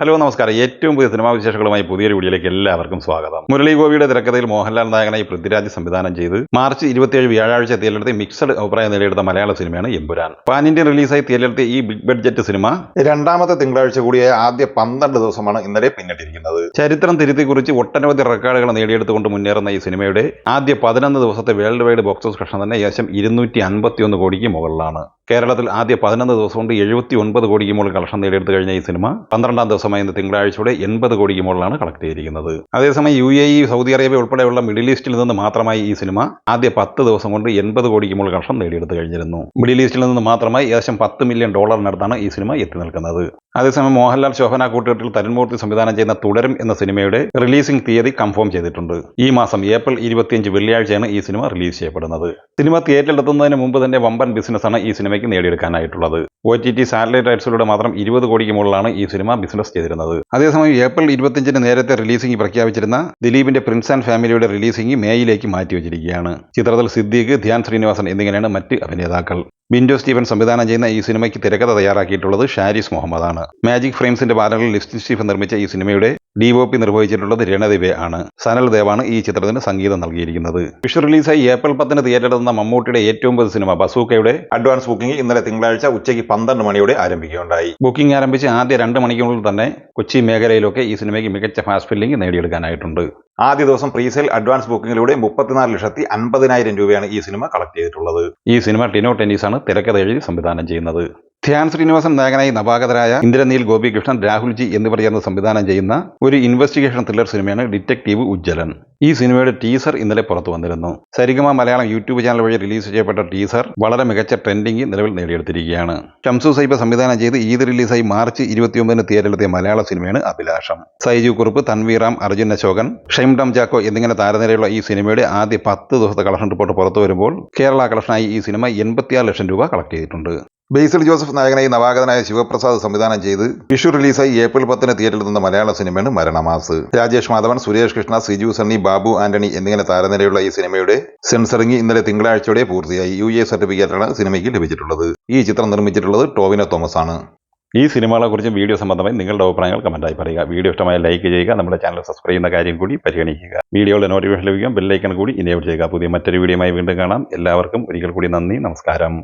Hello നമസ്കാരം. ഏറ്റവും പുതിയ സിനിമാ വിശേഷങ്ങളുമായി പുതിയൊരു വീഡിയോയിലേക്ക് എല്ലാവർക്കും സ്വാഗതം. മുരളി ഗോപിയുടെ തിരക്കഥയിൽ മോഹൻലാൽ നായകനായി പൃഥ്വിരാജ് സംവിധാനം ചെയ്ത് മാർച്ച് ഇരുപത്തിയേഴ് വ്യാഴാഴ്ച തിയേറ്ററിലെത്തി മിക്സഡ് അഭിപ്രായം നേടിയെടുത്ത മലയാള സിനിമയാണ് എമ്പുരാൻ. പാൻ ഇന്ത്യൻ റിലീസായി തിയേറ്ററിലെത്തിയ ഈ ബിഗ് ബഡ്ജറ്റ് സിനിമ. രണ്ടാമത്തെ തിങ്കളാഴ്ച കൂടിയായ ആദ്യ പന്ത്രണ്ട് ദിവസമാണ് ഇന്നലെ പിന്നിട്ടിരിക്കുന്നത്. ചരിത്രം തിരുത്തി കുറിച്ച് ഒട്ടനവധി റെക്കോർഡുകൾ നേടിയെടുത്തുകൊണ്ട് മുന്നേറുന്ന ഈ സിനിമയുടെ ആദ്യ പതിനൊന്ന് ദിവസത്തെ വേൾഡ് വൈഡ് ബോക്സ് ഓഫീസ് കഷ്ണം തന്നെ ഏകദേശം ഇരുന്നൂറ്റി അൻപത്തിയൊന്ന് കോടിക്ക് മുകളിലാണ്. കേരളത്തിൽ ആദ്യ പതിനൊന്ന് ദിവസം കൊണ്ട് എഴുപത്തി ഒൻപത് കോടിക്ക് മുകളിൽ കളക്ഷൻ നേടിയെടുത്ത് കഴിഞ്ഞ ഈ സിനിമ പന്ത്രണ്ടാം ദിവസമായ ഇന്ന് തിങ്കളാഴ്ചയുടെ എൺപത് കോടിക്ക് മുകളിലാണ് കളക്ട് ചെയ്തിരിക്കുന്നത്. അതേസമയം U A E Saudi Arabia ഉൾപ്പെടെയുള്ള മിഡിൽ ഈസ്റ്റിൽ നിന്ന് മാത്രമായി ഈ സിനിമ ആദ്യ പത്ത് ദിവസം കൊണ്ട് എൺപത് കോടിക്ക് മുകളിൽ കളക്ഷൻ നേടിയെടുത്ത് കഴിഞ്ഞിരുന്നു. മിഡിൽ ഈസ്റ്റിൽ നിന്ന് മാത്രമായി ഏകദേശം പത്ത് മില്യൺ ഡോളറിനടുത്താണ് ഈ സിനിമ എത്തി നിൽക്കുന്നത്. അതേസമയം മോഹൻലാൽ ശോഭന കൂട്ടുകെട്ടിൽ തരുൺമൂർത്തി സംവിധാനം ചെയ്യുന്ന തുടരും എന്ന സിനിമയുടെ റിലീസിംഗ് തീയതി കൺഫേം ചെയ്തിട്ടുണ്ട്. ഈ മാസം ഏപ്രിൽ ഇരുപത്തിയഞ്ച് വെള്ളിയാഴ്ചയാണ് ഈ സിനിമ റിലീസ് ചെയ്യപ്പെടുന്നത്. സിനിമ തിയേറ്ററിലെത്തുന്നതിന് മുമ്പ് തന്നെ വമ്പൻ ബിസിനസ്സാണ് ഈ സിനിമയ്ക്ക് നേടിയെടുക്കാനായിട്ടുള്ളത്. ഒ ടി ടി സാറ്റലൈറ്റ് റൈറ്റ്സിലൂടെ മാത്രം ഇരുപത് കോടിക്ക് മുകളിലാണ് ഈ സിനിമ ബിസിനസ് ചെയ്തിരുന്നത്. അതേസമയം ഏപ്രിൽ ഇരുപത്തിയഞ്ചിന് നേരത്തെ റിലീസിംഗ് പ്രഖ്യാപിച്ചിരുന്ന ദിലീപിന്റെ പ്രിൻസ് ആൻഡ് ഫാമിലിയുടെ റിലീസിംഗ് മേയിലേക്ക് മാറ്റിവെച്ചിരിക്കുകയാണ്. ചിത്രത്തിൽ സിദ്ദീഖ് ധ്യാൻ ശ്രീനിവാസൻ എന്നിങ്ങനെയാണ് മറ്റ് അഭിനേതാക്കൾ. ബിൻഡോ സ്റ്റീവൻ സംവിധാനം ചെയ്യുന്ന ഈ സിനിമയ്ക്ക് തിരക്കഥ തയ്യാറാക്കിയിട്ടുള്ളത് ഷാരിസ് മുഹമ്മദാണ്. മാജിക് ഫ്രെയിംസിന്റെ ബാനറിൽ ലിസ്റ്റ് സ്റ്റീഫൻ നിർമ്മിച്ച ഈ സിനിമയുടെ ഡി ഒ പി നിർവഹിച്ചിട്ടുള്ളത് രണദിവെ ആണ്. സനൽ ദേവാണ് ഈ ചിത്രത്തിന് സംഗീതം നൽകിയിരിക്കുന്നത്. വിഷു റിലീസായി ഏപ്രിൽ പത്തിന് തിയേറ്ററിലെത്തുന്ന മമ്മൂട്ടിയുടെ ഏറ്റവും പുതിയ സിനിമ ബസൂക്കയുടെ അഡ്വാൻസ് ബുക്കിംഗ് ഇന്നലെ തിങ്കളാഴ്ച ഉച്ചയ്ക്ക് പന്ത്രണ്ട് മണിയോടെ ആരംഭിക്കുകയുണ്ടായി. ബുക്കിംഗ് ആരംഭിച്ച് ആദ്യ രണ്ട് മണിക്കൂറിൽ തന്നെ കൊച്ചി മേഖലയിലൊക്കെ ഈ സിനിമയ്ക്ക് മികച്ച ഫാസ്റ്റ് ഫില്ലിംഗ് നേടിയെടുക്കാനായിട്ടുണ്ട്. ആദ്യ ദിവസം പ്രീസെയിൽ അഡ്വാൻസ് ബുക്കിംഗിലൂടെ മുപ്പത്തിനാല് ലക്ഷത്തി അൻപതിനായിരം രൂപയാണ് ഈ സിനിമ കളക്ട് ചെയ്തിട്ടുള്ളത്. ഈ സിനിമ ടിനോ ആണ് തിരക്കഥ എഴുതി സംവിധാനം ചെയ്യുന്നത്. ധ്യാൻ ശ്രീനിവാസൻ നായകനായി നവാഗതരായ ഇന്ദ്രനീൽ ഗോപികൃഷ്ണൻ രാഹുൽജി എന്നിവർ ചേർന്ന് സംവിധാനം ചെയ്യുന്ന ഒരു ഇൻവെസ്റ്റിഗേഷൻ ത്രില്ലർ സിനിമയാണ് ഡിറ്റക്റ്റീവ് ഉജ്ജലൻ ഈ സിനിമയുടെ ടീസർ ഇന്നലെ പുറത്തു വന്നിരുന്നു. സരിഗമ മലയാളം യൂട്യൂബ് ചാനൽ വഴി റിലീസ് ചെയ്യപ്പെട്ട ടീസർ വളരെ മികച്ച ട്രെൻഡിംഗ് നിലവിൽ നേടിയെടുത്തിരിക്കുകയാണ്. ഷംസു സൈബ സംവിധാനം ചെയ്ത് ഈദ് റിലീസായി മാർച്ച് ഇരുപത്തിയൊമ്പതിന് തിയേറ്ററിലെത്തിയ മലയാള സിനിമയാണ് അഭിലാഷം. സൈജു കുറുപ്പ് തൻവീറാം അർജുൻ അശോകൻ ഷൈംഡം ചാക്കോ എന്നിങ്ങനെ താരനിരയുള്ള ഈ സിനിമയുടെ ആദ്യ പത്ത് ദിവസത്തെ കളക്ഷൻ റിപ്പോർട്ട് പുറത്തു വരുമ്പോൾ കേരള കളക്ഷനായി ഈ സിനിമ എൺപത്തിയാറ് ലക്ഷം രൂപ കളക്ട് ചെയ്തിട്ടുണ്ട്. ബേസിൽ ജോസഫ് നായകനായി നവാഗതനായ ശിവപ്രസാദ് സംവിധാനം ചെയ്ത് വിഷു റിലീസായി ഏപ്രിൽ പത്തിന് തിയേറ്ററിൽ നിന്ന മലയാള സിനിമയാണ് മരണമാസ്. രാജേഷ് മാധവൻ സുരേഷ് കൃഷ്ണ സിജു സണ്ണി ബാബു ആന്റണി എന്നിങ്ങനെ താരനിരയുള്ള ഈ സിനിമയുടെ സെൻസറിംഗ് ഇന്നലെ തിങ്കളാഴ്ചയോടെ പൂർത്തിയായി. യു എ സർട്ടിഫിക്കറ്റാണ് സിനിമയ്ക്ക് ലഭിച്ചിട്ടുള്ളത്. ഈ ചിത്രം നിർമ്മിച്ചിട്ടുള്ളത് ടോവിനോ തോമസ് ആണ് ഈ സിനിമകളെ കുറിച്ചും വീഡിയോ സംബന്ധമായി നിങ്ങളുടെ അഭിപ്രായങ്ങൾ കമന്റായി പറയുക. വീഡിയോ ഇഷ്ടമായ ലൈക്ക് ചെയ്യുക. നമ്മുടെ ചാനൽ സബ്സ്ക്രൈബ് ചെയ്യുന്ന കാര്യം കൂടി പരിഗണിക്കുക. വീഡിയോയുടെ നോട്ടിഫിക്കേഷൻ ലഭിക്കാൻ ബെല്ലൈക്കൺ കൂടി ഇനേബിൾ ചെയ്യുക. പുതിയ മറ്റൊരു വീഡിയോയുമായി വീണ്ടും കാണാം. എല്ലാവർക്കും ഒരിക്കൽ കൂടി നന്ദി നമസ്കാരം.